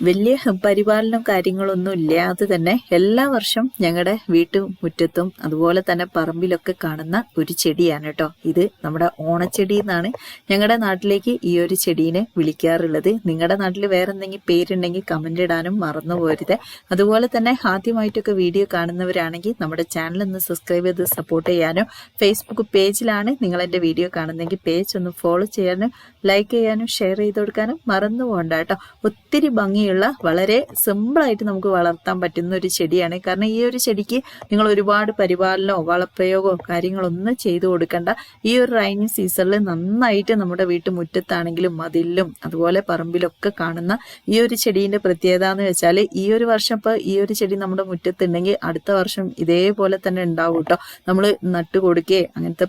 വലിയ പരിപാലനം കാര്യങ്ങളൊന്നും ഇല്ലാതെ തന്നെ എല്ലാ വർഷം ഞങ്ങളുടെ വീട്ടുമുറ്റത്തും അതുപോലെ തന്നെ പറമ്പിലൊക്കെ കാണുന്ന ഒരു ചെടിയാണ് കേട്ടോ ഇത് നമ്മുടെ ഓണച്ചെടി എന്നാണ് ഞങ്ങളുടെ നാട്ടിലേക്ക് ഈ ഒരു ചെടീനെ വിളിക്കാറുള്ളത്. നിങ്ങളുടെ നാട്ടിൽ വേറെ എന്തെങ്കിലും പേരുണ്ടെങ്കിൽ കമന്റ് ഇടാനും മറന്നു പോരുത്. അതുപോലെ തന്നെ ആദ്യമായിട്ടൊക്കെ വീഡിയോ കാണുന്നവരാണെങ്കിൽ നമ്മുടെ ചാനൽ ഒന്ന് സബ്സ്ക്രൈബ് ചെയ്ത് സപ്പോർട്ട് ചെയ്യാനും ഫേസ്ബുക്ക് പേജിലാണ് നിങ്ങൾ എന്റെ വീഡിയോ കാണുന്നെങ്കിൽ പേജ് ഒന്ന് ഫോളോ ചെയ്യാനും ലൈക്ക് ചെയ്യാനും ഷെയർ ചെയ്ത് കൊടുക്കാനും മറന്നു പോകണ്ട കേട്ടോ ഒത്തിരി ഭംഗിയുള്ള വളരെ സിമ്പിളായിട്ട് നമുക്ക് വളർത്താൻ പറ്റുന്ന ഒരു ചെടിയാണ്. കാരണം ഈ ഒരു ചെടിക്ക് നിങ്ങൾ ഒരുപാട് പരിപാലനമോ വളപ്രയോഗമോ കാര്യങ്ങളൊന്നും ചെയ്തു കൊടുക്കേണ്ട. ഈ ഒരു റൈനിങ് സീസണിൽ നന്നായിട്ട് നമ്മുടെ വീട്ടുമുറ്റത്താണെങ്കിലും മതിലും അതുപോലെ പറമ്പിലൊക്കെ കാണുന്ന ഈ ഒരു ചെടീന്റെ പ്രത്യേകത എന്ന് വെച്ചാൽ ഈ ഒരു വർഷം ഇപ്പോൾ ഈ ഒരു ചെടി നമ്മുടെ മുറ്റത്തുണ്ടെങ്കിൽ അടുത്ത വർഷം ഇതേപോലെ തന്നെ ഉണ്ടാവും കേട്ടോ. നമ്മൾ നട്ടു കൊടുക്കുകയോ അങ്ങനത്തെ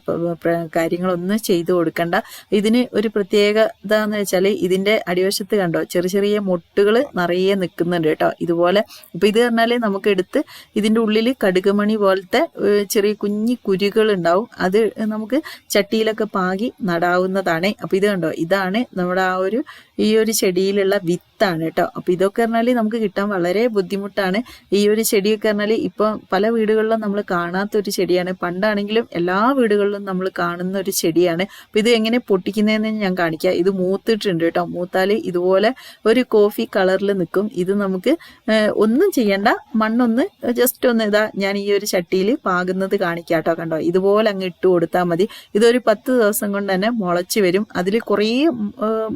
കാര്യങ്ങളൊന്നും ചെയ്തു കൊടുക്കേണ്ട. ഇതിന് ഒരു പ്രത്യേകത എന്ന് വെച്ചാൽ ഇതിന്റെ അടിവശത്ത് കണ്ടോ ചെറിയ ചെറിയ മൊട്ടുകൾ നിറയെ നിൽക്കുന്നുണ്ട് കേട്ടോ. ഇതുപോലെ ഇപ്പം ഇത് പറഞ്ഞാൽ നമുക്ക് എടുത്ത് ഇതിന്റെ ഉള്ളിൽ കടുകുമണി പോലത്തെ ചെറിയ കുഞ്ഞി കുരുകൾ ഉണ്ടാവും. അത് നമുക്ക് ചട്ടിയിലൊക്കെ പാകി നടാവുന്നതാണ്. അപ്പം ഇത് കണ്ടോ? ഇതാണ് നമ്മുടെ ആ ഒരു ഈ ഒരു ചെടിയിലുള്ള വിത്താണ് കേട്ടോ. അപ്പം ഇതൊക്കെ പറഞ്ഞാൽ നമുക്ക് കിട്ടാൻ വളരെ ബുദ്ധിമുട്ടാണ്. ഈ ഒരു ചെടിയൊക്കെ പറഞ്ഞാൽ ഇപ്പൊ പല വീടുകളിലും നമ്മൾ കാണാത്ത ഒരു ചെടിയാണ്. പണ്ടാണെങ്കിലും എല്ലാ വീടുകളിലും നമ്മൾ കാണുന്ന ഒരു ചെടിയാണ്. അപ്പം ഇത് എങ്ങനെ പൊട്ടിക്കുന്നതെന്ന് ഞാൻ കാണിക്കാം. ഇത് മൂത്തിട്ടുണ്ട് കേട്ടോ. മൂത്താൽ ഇതുപോലെ ഒരു കോഫി കളറിൽ നിൽക്കും. ഇത് നമുക്ക് ഒന്നും ചെയ്യണ്ട. മണ്ണൊന്ന് ജസ്റ്റ് ഒന്ന് ഇതാ ഞാൻ ഈ ഒരു ചട്ടിയിൽ പാകുന്നത് കാണിക്കാട്ടോ കണ്ടോ? ഇതുപോലെ അങ്ങ് ഇട്ട് കൊടുത്താൽ മതി. ഇതൊരു പത്ത് ദിവസം കൊണ്ട് തന്നെ മുളച്ച് വരും. അതിൽ കുറേ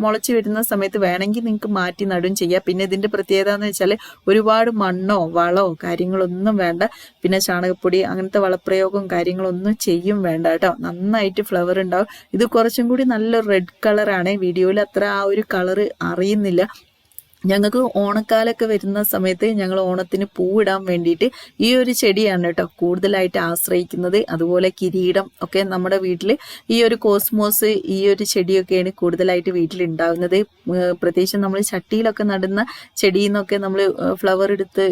മുളച്ച് വരുന്ന സമയത്ത് വേണമെങ്കിൽ നിങ്ങൾക്ക് മാറ്റി നടും ചെയ്യാം. പിന്നെ ഇതിന്റെ പ്രത്യേകത എന്ന് വെച്ചാൽ ഒരുപാട് മണ്ണോ വളമോ കാര്യങ്ങളൊന്നും വേണ്ട. പിന്നെ ചാണകപ്പൊടി അങ്ങനത്തെ വളപ്രയോഗവും കാര്യങ്ങളൊന്നും ചെയ്യും വേണ്ട കേട്ടോ. നന്നായിട്ട് ഫ്ലവർ ഉണ്ടാവും. ഇത് കുറച്ചും കൂടി നല്ല റെഡ് കളറാണ് വീഡിയോയിൽ അത്ര ആ ഒരു കളറ് അറിയുന്നില്ല. ഞങ്ങൾക്ക് ഓണക്കാലൊക്കെ വരുന്ന സമയത്ത് ഞങ്ങൾ ഓണത്തിന് പൂവിടാൻ വേണ്ടിയിട്ട് ഈ ഒരു ചെടിയാണ് കേട്ടോ കൂടുതലായിട്ട് ആശ്രയിക്കുന്നത്. അതുപോലെ കിരീടം ഒക്കെ നമ്മുടെ വീട്ടിൽ ഈ ഒരു കോസ്മോസ് ഈ ഒരു ചെടിയൊക്കെയാണ് കൂടുതലായിട്ട് വീട്ടിൽ ഉണ്ടാകുന്നത് പ്രത്യേകിച്ച് നമ്മൾ ചട്ടിയിലൊക്കെ നടുന്ന ചെടിയിൽ നിന്നൊക്കെ നമ്മൾ ഫ്ലവർ എടുത്ത്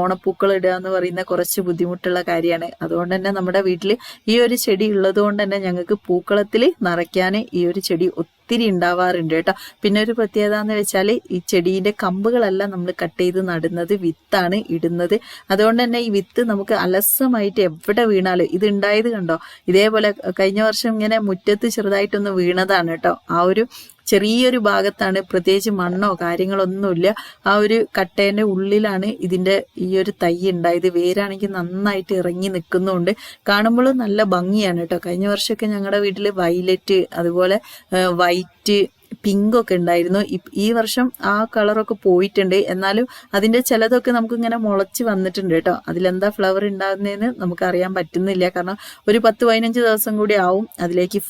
ഓണപ്പൂക്കൾ ഇടുക എന്ന് പറയുന്ന കുറച്ച് ബുദ്ധിമുട്ടുള്ള കാര്യമാണ്. അതുകൊണ്ട് തന്നെ നമ്മുടെ വീട്ടിൽ ഈ ഒരു ചെടി ഉള്ളത് കൊണ്ട് തന്നെ ഞങ്ങൾക്ക് പൂക്കളത്തിൽ നിറയ്ക്കാൻ ഈ ഒരു ചെടി ഒത്തിരി ഉണ്ടാവാറുണ്ട് കേട്ടോ. പിന്നെ ഒരു പ്രത്യേകത എന്ന് വെച്ചാൽ ഈ ചെടീന്റെ കമ്പുകളല്ല നമ്മൾ കട്ട് ചെയ്ത് നടുന്നത് വിത്താണ് ഇടുന്നത്. അതുകൊണ്ട് തന്നെ ഈ വിത്ത് നമുക്ക് അലസമായിട്ട് എവിടെ വീണാലും ഇത് ഉണ്ടായത് കണ്ടോ? ഇതേപോലെ കഴിഞ്ഞ വർഷം ഇങ്ങനെ മുറ്റത്ത് ചെറുതായിട്ടൊന്ന് വീണതാണ് കേട്ടോ. ആ ഒരു ചെറിയൊരു ഭാഗത്താണ് പ്രത്യേകിച്ച് മണ്ണോ കാര്യങ്ങളൊന്നുമില്ല. ആ ഒരു കട്ടേന്റെ ഉള്ളിലാണ് ഇതിന്റെ ഈ ഒരു തൈ ഉണ്ടായത്. വേരാണെങ്കിൽ നന്നായിട്ട് ഇറങ്ങി നിൽക്കുന്നുണ്ട്. കാണുമ്പോൾ നല്ല ഭംഗിയാണ് കേട്ടോ. കഴിഞ്ഞ വർഷമൊക്കെ ഞങ്ങളുടെ വീട്ടിൽ വയലറ്റ് അതുപോലെ വൈറ്റ് പിങ്ക് ഒക്കെ ഉണ്ടായിരുന്നു. ഈ വർഷം ആ കളറൊക്കെ പോയിട്ടുണ്ട്. എന്നാലും അതിന്റെ ചിലതൊക്കെ നമുക്ക് ഇങ്ങനെ മുളച്ച് വന്നിട്ടുണ്ട് കേട്ടോ. അതിലെന്താ ഫ്ലവർ ഉണ്ടാകുന്നതെന്ന് നമുക്ക് അറിയാൻ പറ്റുന്നില്ല. കാരണം ഒരു പത്ത് പതിനഞ്ച് ദിവസം കൂടി ആവും അതിലേക്ക്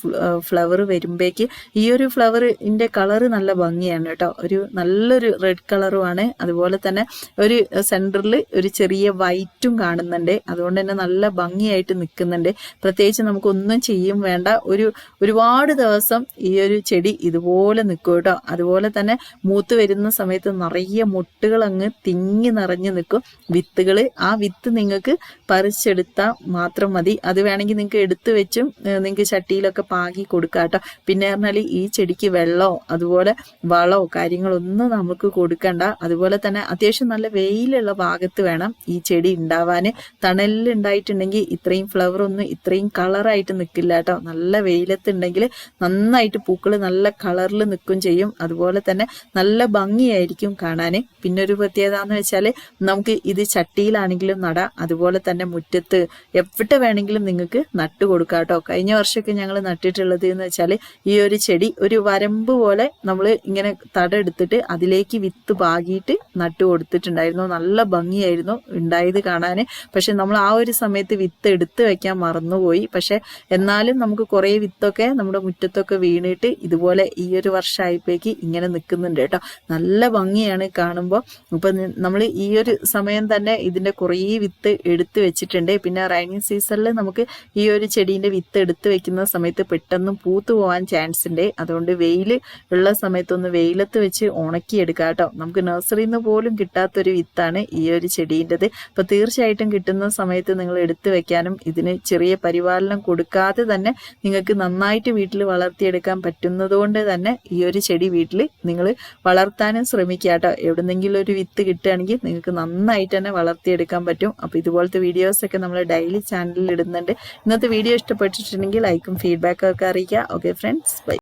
ഫ്ലവർ വരുമ്പോഴേക്ക് ഈ ഒരു ഫ്ലവറിന്റെ കളറ് നല്ല ഭംഗിയാണ് കേട്ടോ. ഒരു നല്ലൊരു റെഡ് കളറുമാണ് അതുപോലെ തന്നെ ഒരു സെന്ററിൽ ഒരു ചെറിയ വൈറ്റും കാണുന്നുണ്ട്. അതുകൊണ്ട് തന്നെ നല്ല ഭംഗിയായിട്ട് നിൽക്കുന്നുണ്ട്. പ്രത്യേകിച്ച് നമുക്കൊന്നും ചെയ്യും വേണ്ട. ഒരു ഒരുപാട് ദിവസം ഈ ഒരു ചെടി ഇതുപോലെ നിൽക്കും കേട്ടോ. അതുപോലെ തന്നെ മൂത്ത് വരുന്ന സമയത്ത് നിറയെ മുട്ടുകൾ അങ്ങ് തിങ്ങി നിറഞ്ഞു നിൽക്കും. വിത്തുകൾ ആ വിത്ത് നിങ്ങൾക്ക് പറിച്ചെടുത്താൽ മാത്രം മതി. അത് വേണമെങ്കിൽ നിങ്ങൾക്ക് എടുത്തു വെച്ചും നിങ്ങൾക്ക് ചട്ടിയിലൊക്കെ പാകി കൊടുക്കാം കേട്ടോ. പിന്നെ പറഞ്ഞാൽ ഈ ചെടിക്ക് വെള്ളമോ അതുപോലെ വളമോ കാര്യങ്ങളൊന്നും നമുക്ക് കൊടുക്കണ്ട. അതുപോലെ തന്നെ അത്യാവശ്യം നല്ല വെയിലുള്ള ഭാഗത്ത് വേണം ഈ ചെടി ഉണ്ടാവാൻ തണലിൽ ഉണ്ടായിട്ടുണ്ടെങ്കിൽ ഇത്രയും ഫ്ലവർ ഒന്നും ഇത്രയും കളറായിട്ട് നിൽക്കില്ല കേട്ടോ. നല്ല വെയിലത്തുണ്ടെങ്കിൽ നന്നായിട്ട് പൂക്കൾ നല്ല കളറിൽ നിൽക്കും ചെയ്യും. അതുപോലെ തന്നെ നല്ല ഭംഗിയായിരിക്കും കാണാൻ പിന്നെ ഒരു പ്രത്യേകത എന്ന് വെച്ചാൽ നമുക്ക് ഇത് ചട്ടിയിലാണെങ്കിലും നടാം. അതുപോലെ തന്നെ മുറ്റത്ത് എവിടെ വേണമെങ്കിലും നിങ്ങൾക്ക് നട്ടു കൊടുക്കാം കേട്ടോ. കഴിഞ്ഞ വർഷമൊക്കെ ഞങ്ങൾ നട്ടിട്ടുള്ളത് എന്ന് വെച്ചാൽ ഈ ഒരു ചെടി ഒരു വരമ്പ് പോലെ നമ്മൾ ഇങ്ങനെ തട എടുത്തിട്ട് അതിലേക്ക് വിത്ത് പാകിയിട്ട് നട്ടു കൊടുത്തിട്ടുണ്ടായിരുന്നു. നല്ല ഭംഗിയായിരുന്നു ഉണ്ടായത് കാണാൻ പക്ഷെ നമ്മൾ ആ ഒരു സമയത്ത് വിത്ത് എടുത്ത് വെക്കാൻ മറന്നുപോയി. പക്ഷെ എന്നാലും നമുക്ക് കുറേ വിത്തൊക്കെ നമ്മുടെ മുറ്റത്തൊക്കെ വീണിട്ട് ഇതുപോലെ ഈ ഒരു വർഷമായപ്പോഴേക്ക് ഇങ്ങനെ നിൽക്കുന്നുണ്ട് കേട്ടോ. നല്ല ഭംഗിയാണ് കാണുമ്പോൾ ഇപ്പൊ നമ്മൾ ഈ ഒരു സമയം തന്നെ ഇതിന്റെ കുറേ വിത്ത് എടുത്ത് വെച്ചിട്ടുണ്ട്. പിന്നെ റൈനിങ് സീസണിൽ നമുക്ക് ഈ ഒരു ചെടീന്റെ വിത്ത് എടുത്ത് വെക്കുന്ന സമയത്ത് പെട്ടെന്ന് പൂത്തു പോകാൻ ചാൻസ് ഉണ്ട്. അതുകൊണ്ട് വെയിൽ ഉള്ള സമയത്തൊന്ന് വെയിലത്ത് വെച്ച് ഉണക്കിയെടുക്കുക കേട്ടോ. നമുക്ക് നഴ്സറിയിൽ നിന്ന് പോലും കിട്ടാത്തൊരു വിത്താണ് ഈ ഒരു ചെടീന്റെത് അപ്പൊ തീർച്ചയായിട്ടും കിട്ടുന്ന സമയത്ത് നിങ്ങൾ എടുത്തു വെക്കാനും ഇതിന് ചെറിയ പരിപാലനം കൊടുക്കാതെ തന്നെ നിങ്ങൾക്ക് നന്നായിട്ട് വീട്ടിൽ വളർത്തിയെടുക്കാൻ പറ്റുന്നതുകൊണ്ട് തന്നെ ഈ ഒരു ചെടി വീട്ടിൽ നിങ്ങൾ വളർത്താനും ശ്രമിക്കുക കേട്ടോ എവിടെന്നെങ്കിലും ഒരു വിത്ത് കിട്ടുകയാണെങ്കിൽ നിങ്ങൾക്ക് നന്നായിട്ട് തന്നെ വളർത്തിയെടുക്കാൻ പറ്റും. അപ്പോൾ ഇതുപോലത്തെ വീഡിയോസൊക്കെ നമ്മൾ ഡെയിലി ചാനലിൽ ഇടുന്നുണ്ട്. ഇന്നത്തെ വീഡിയോ ഇഷ്ടപ്പെട്ടിട്ടുണ്ടെങ്കിൽ ലൈക്കും ഫീഡ്ബാക്കും ഒക്കെ അറിയിക്കുക. Okay friends bye